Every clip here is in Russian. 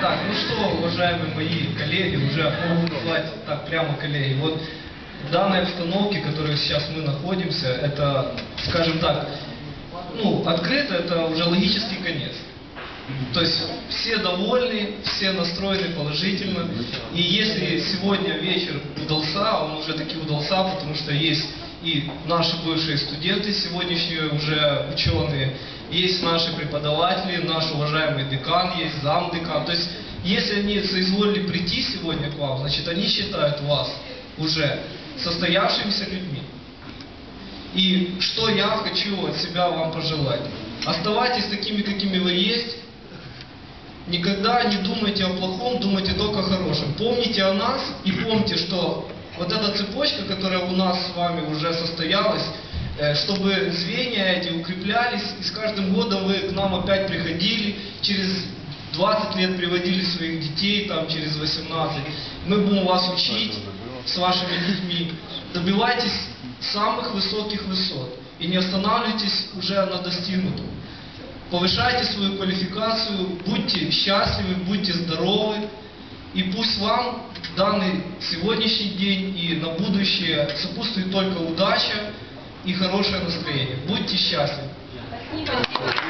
Так, ну что, уважаемые мои коллеги, уже могу назвать так прямо коллеги. Вот в данной обстановке, в которой сейчас мы находимся, это, скажем так, ну, открыто, это уже логический конец. То есть все довольны, все настроены положительно. И если сегодня вечер удался, он уже таки удался, потому что есть и наши бывшие студенты, сегодняшние уже ученые, есть наши преподаватели, наш уважаемый декан, есть замдекан. То есть если они соизволили прийти сегодня к вам, значит они считают вас уже состоявшимися людьми. И что я хочу от себя вам пожелать? Оставайтесь такими, какими вы есть. Никогда не думайте о плохом, думайте только о хорошем. Помните о нас и помните, что вот эта цепочка, которая у нас с вами уже состоялась, э, чтобы звенья эти укреплялись, и с каждым годом вы к нам опять приходили, через 20 лет приводили своих детей, там через 18. Мы будем вас учить с вашими детьми. Добивайтесь самых высоких высот и не останавливайтесь уже на достигнутом. Повышайте свою квалификацию, будьте счастливы, будьте здоровы, и пусть вам данный сегодняшний день и на будущее сопутствует только удача и хорошее настроение. Будьте счастливы. Спасибо.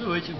Давайте.